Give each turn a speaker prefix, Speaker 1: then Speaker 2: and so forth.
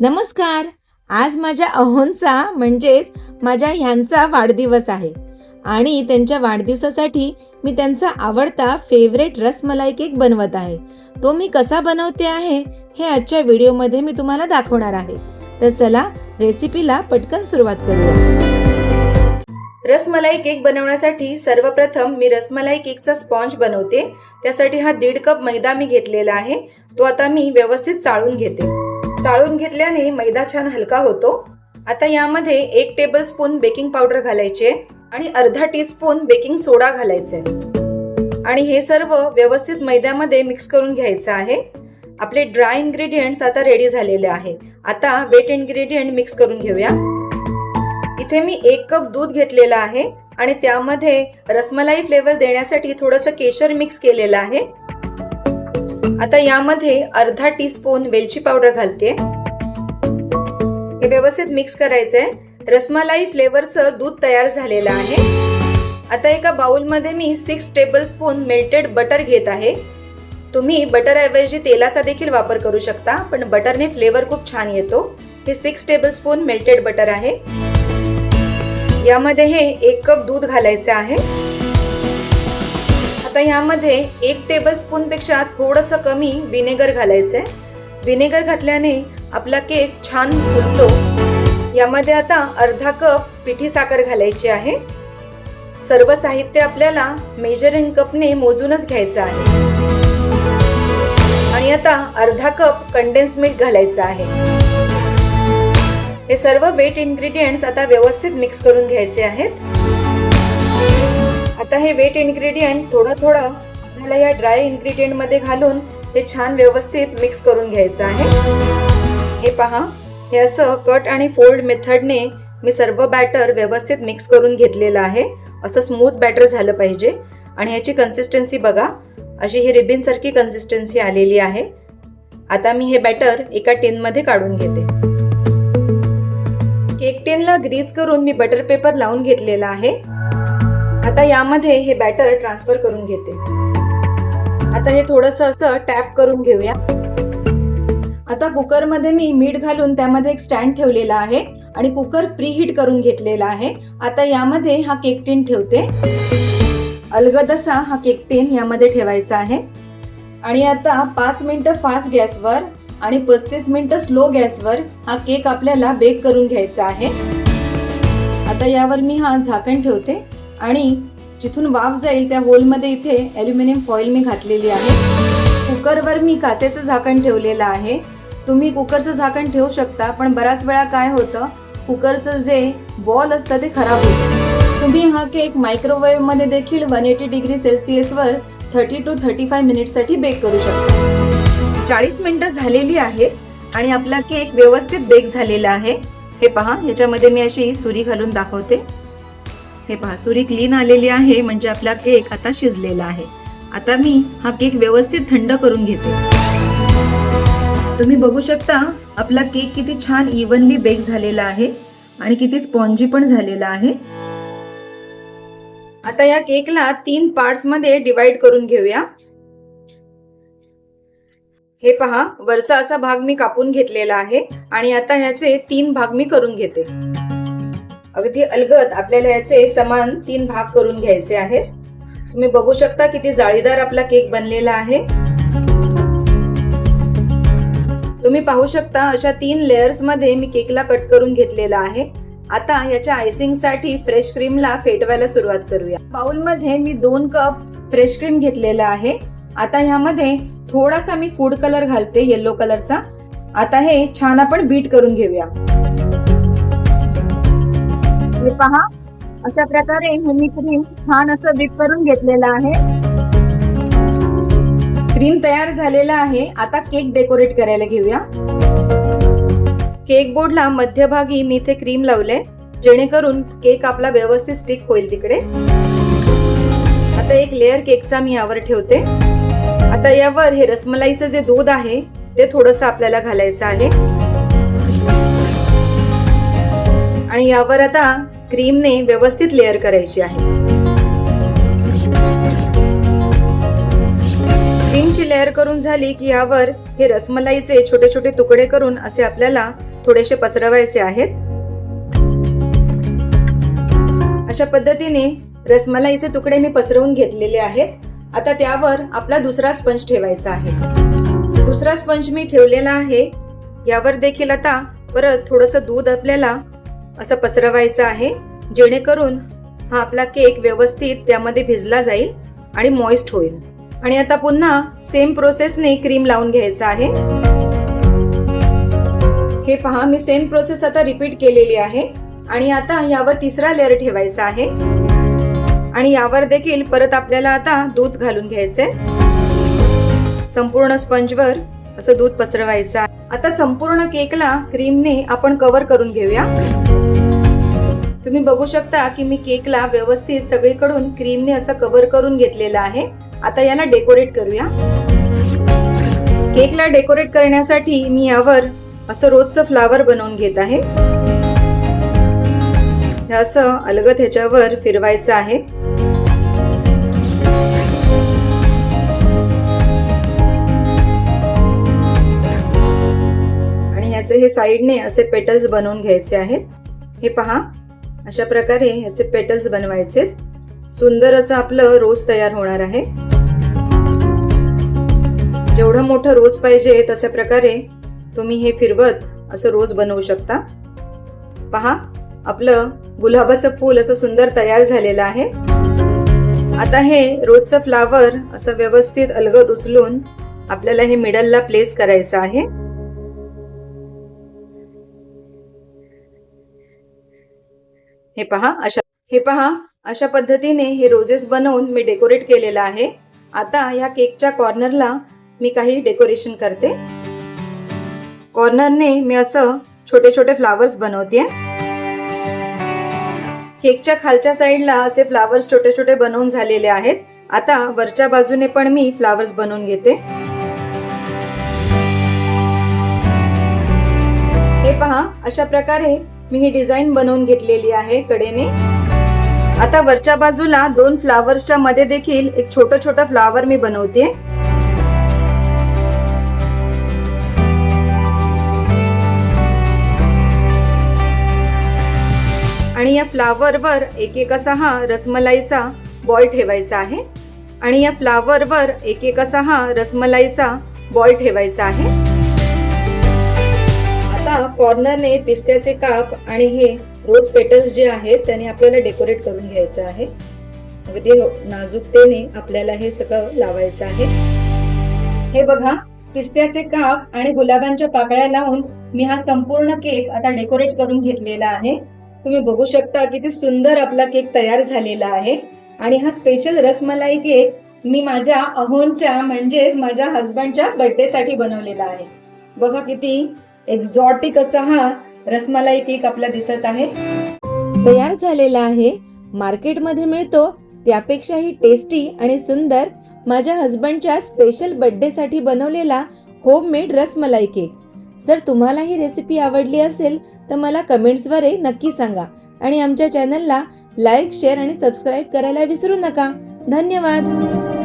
Speaker 1: नमस्कार. आज माझ्या अहोंचा म्हणजेच माझ्या ह्यांचा वाढदिवस आहे. आणि त्यांच्या वाढदिवसासाठी मी त्यांचा आवडता फेवरेट रसमलाई केक बनवत आहे. तो मी कसा बनवते आहे हे आजच्या व्हिडिओमध्ये मी तुम्हाला दाखवणार आहे. तर चला रेसिपीला पटकन सुरुवात करूया. रसमलाई केक बनवण्यासाठी सर्वप्रथम मी रसमलाई केकचा स्पॉन्ज बनवते. त्यासाठी हा दीड कप मैदा मी घेतलेला आहे. तो आता मी व्यवस्थित चाळून घेते. चाळून घेतल्याने मैदा छान हलका होतो. आता यामध्ये एक टेबल स्पून बेकिंग पावडर घालायचे आणि अर्धा टीस्पून बेकिंग सोडा घालायचे. आणि हे सर्व व्यवस्थित मैद्यामध्ये मिक्स करून घ्यायचं आहे. आपले ड्राय इन्ग्रेडियंट्स आता रेडी झालेले आहे आता वेट इन्ग्रेडियंट मिक्स करून घेऊया. इथे मी एक कप दूध घेतलेलं आहे आणि त्यामध्ये रसमलाई फ्लेवर देण्यासाठी थोडंसं केशर मिक्स केलेलं आहे. आता यामध्ये अर्धा टीस्पून वेलची पावडर घालते. हे व्यवस्थित मिक्स करायचंय. रसमलाई फ्लेवरचं दूध तयार झालेलं आहे. आता एका बाउलमध्ये मी six tablespoon melted butter घेत आहे. तुम्ही बटरऐवजी तेलाचा देखील वापर करू शकता पण बटरने फ्लेवर खूप छान येतो. हे six tablespoon melted butter आहे. यामध्ये हे एक कप दूध घालायचं आहे. आता यामध्ये एक टेबल स्पून पेक्षा थोडंसं कमी विनेगर घालायचंय. विनेगर घातल्याने आपला केक छान फुलतो. यामध्ये आता अर्धा कप पिठी साखर घालायची आहे. सर्व साहित्य आपल्याला मेजरिंग कपने मोजूनच घ्यायचं आहे. आणि आता अर्धा कप कंडेन्स मिल्क घालायचं आहे. हे सर्व वेट इन्ग्रेडियंट्स आता व्यवस्थित मिक्स करून घ्यायचे आहेत. आता हे वेट इन्ग्रेडियंट थोडं थोडं आपल्याला या ड्राय इन्ग्रेडियंटमध्ये घालून ते छान व्यवस्थित मिक्स करून घ्यायचं आहे. हे पहा हे असं कट आणि फोल्ड मेथडने मी सर्व बॅटर व्यवस्थित मिक्स करून घेतलेलं आहे. असं स्मूथ बॅटर झालं पाहिजे. आणि ह्याची कन्सिस्टन्सी बघा अशी ही रिबिनसारखी कन्सिस्टन्सी आलेली आहे. आता मी हे बॅटर एका टिनमध्ये काढून घेते. केक टेनला ग्रीज करून मी बटर पेपर लावून घेतलेला आहे. आता यामध्ये हे बॅटर ट्रान्सफर करून घेते. आता हे थोडस असं टॅप करून घेऊया. आता कुकरमध्ये मी मीठ घालून त्यामध्ये एक स्टँड ठेवलेला आहे आणि कुकर प्रीहीट करून घेतलेला आहे. आता यामध्ये हा केक टीन ठेवते. अलगद असा हा केक टीन यामध्ये ठेवायचा आहे. आणि आता पाच मिनटं फास्ट गॅसवर आणि पस्तीस मिनटं स्लो गॅसवर हा केक आपल्याला बेक करून घ्यायचा आहे. आता यावर मी हा झाकण ठेवते. आणि जिथून वाफ जाईल त्या होलमध्ये इथे ॲल्युमिनियम फॉईल मी घातलेली आहे. कुकरवर मी काचेचं झाकण ठेवलेलं आहे. तुम्ही कुकरचं झाकण ठेवू शकता पण बऱ्याच वेळा काय होतं कुकरचं जे बॉल असतं ते खराब होतं. तुम्ही हा केक मायक्रोवेव्हमध्ये देखील वन एटी डिग्री सेल्सिअसवर थर्टी टू थर्टी फाय मिनिटसाठी बेक करू शकता. चाळीस मिनटं झालेली आहेत आणि आपला केक व्यवस्थित बेक झालेला आहे. हे पहा ह्याच्यामध्ये मी अशी सुरी घालून दाखवते. हे पहा क्लीन आलेली आहे म्हणजे आपला केक आता शिजलेला आहे. आता मी हा केक व्यवस्थित थंड करून घेते. तुम्ही बघू शकता आपला केक किती छान इव्हनली बेक झालेला आहे आणि किती स्पॉन्जी पण झालेला आहे. आता या केकला तीन पार्ट्समध्ये डिवाइड करून घेऊया. हे पहा वरचा असा भाग मी कापून घेतलेला आहे आणि आता ह्याचे तीन भाग मी करून घेते. अगदी अलगद आपल्याला याचे समान तीन भाग करून घ्यायचे आहेत. तुम्ही बघू शकता किती जाळीदार आपला केक बनलेला आहे. तुम्ही पाहू शकता अशा तीन लेयर्समध्ये मी केकला कट करून घेतलेला आहे. आता याच्या आयसिंगसाठी फ्रेश क्रीमला फेटवायला सुरुवात करूया. बाउलमध्ये मी दोन कप फ्रेश क्रीम घेतलेला आहे. आता ह्यामध्ये थोडासा मी फूड कलर घालते येलो कलरचा आता हे छान आपण बीट करून घेऊया. हे पहा. अशा प्रकारे हे मी क्रीम छान असं बीट करून घेतलेलं आहे. क्रीम तयार झालेला आहे. आता केक डेकोरेट करायला घेऊया. केक बोर्डला मध्यभागी मी इथे क्रीम लावले जेणेकरून केक आपला व्यवस्थित स्टिक होईल तिकडे. आता एक लेअर केकचा मी यावर ठेवते. आता यावर हे रसमलाईचं जे दूध आहे ते थोडस आपल्याला घालायचं आहे. आणि यावर आता क्रीमने व्यवस्थित लेअर करायची आहे. क्रीमची लेअर करून झाली की यावर हे रसमलाईचे छोटे छोटे तुकडे करून असे आपल्याला थोडेसे पसरवायचे आहेत. अशा पद्धतीने रसमलाईचे तुकडे मी पसरवून घेतलेले आहेत. आता त्यावर आपला दुसरा स्पंज ठेवायचा आहे. दुसरा स्पंज मी ठेवलेला आहे. यावर देखील आता परत थोडंसं दूध आपल्याला असं पसरवायचं आहे जेणेकरून हा आपला केक व्यवस्थित त्यामध्ये भिजला जाईल आणि मॉइस्ट होईल. आणि आता पुन्हा सेम प्रोसेसने क्रीम लावून घ्यायचं आहे. हे पहा मी सेम प्रोसेस आता रिपीट केलेली आहे. आणि आता यावर तिसरा लेअर ठेवायचा आहे. आणि यावर देखील परत आपल्याला आता दूध घालून घ्यायचंय. संपूर्ण स्पंजवर असं दूध पसरवायचं आहे. आता संपूर्ण केकला क्रीमने आपण कव्हर करून घेऊया. तुम्ही बघू शकता की मी केकला व्यवस्थित सगळीकडून क्रीमने असं कव्हर करून घेतलेलं आहे. आता याला डेकोरेट करूया. केकला डेकोरेट करण्यासाठी मी यावर असं रोजचं फ्लावर बनवून घेत आहे. हे असं अलगद ह्याच्यावर फिरवायचं आहे. आणि याचे हे साईडने असे पेटल्स बनवून घ्यायचे आहेत. हे पहा. अशा प्रकारे ह्याचे पेटल्स बनवायचे. सुंदर असं आपलं रोज तयार होणार आहे. जेवढं मोठं रोज पाहिजे तशा प्रकारे तुम्ही हे फिरवत असं रोज बनवू शकता. पहा आपलं गुलाबाचं फूल असं सुंदर तयार झालेलं आहे. आता हे रोजचं फ्लावर असं व्यवस्थित अलगद उचलून आपल्याला हे मिडलला प्लेस करायचं आहे. हे पहा अशा हे पहा अशा पद्धतीने हे रोजेस बनवून मी डेकोरेट केलेलं आहे. आता या केकच्या कॉर्नरला मी काही डेकोरेशन करते. कॉर्नरने मी असं छोटे छोटे फ्लावर्स बनवते केकच्या खालच्या साईडला असे फ्लावर्स छोटे छोटे बनवून झालेले आहेत. आता वरच्या बाजूने पण मी फ्लावर्स बनवून घेते. हे पहा अशा प्रकारे मी ही डिझाईन बनवून घेतलेली आहे कडेने. आता वरच्या बाजूला दोन फ्लावर्सच्या मध्ये देखील एक छोटं छोटं फ्लावर मी बनवते. आणि या फ्लावरवर एक एक असा हा रसमलाईचा बॉल ठेवायचा आहे. आणि या फ्लावरवर एक एक असा हा रसमलाईचा बॉल ठेवायचा आहे. आता कॉर्नरने पिस्त्याचे काप आणि हे रोज पेटल्स जे आहेत त्याने आपल्याला डेकोरेट करून घ्यायचं आहे. अगदी हो, नाजूकतेने आपल्याला हे सगळं लावायचं आहे. हे बघा पिस्त्याचे काप आणि गुलाबांच्या पाकळ्या लावून मी हा संपूर्ण केक आता डेकोरेट करून घेतलेला आहे. तुम्ही बघू शकता किती सुंदर आपला केक तयार झालेला आहे. आणि हा स्पेशल रसमलाई केक मी माझ्या अहोनच्या म्हणजेच माझ्या हजबंडच्या बर्थडेसाठी बनवलेला आहे. बघा किती एक्झॉटिक असा हा रसमलाई केक आपला दिसत आहे. तयार झालेला आहे. मार्केटमध्ये मिळतो. त्यापेक्षाही टेस्टी आणि सुंदर माझ्या हस्बंडच्या स्पेशल बर्थडेसाठी बनवलेला होममेड रसमलाई केक. जर तुम्हाला ही रेसिपी आवडली असेल तर मला कमेंट्सद्वारे नक्की सांगा आणि आमच्या चॅनलला लाईक शेअर आणि सबस्क्राईब करायला विसरू नका. धन्यवाद!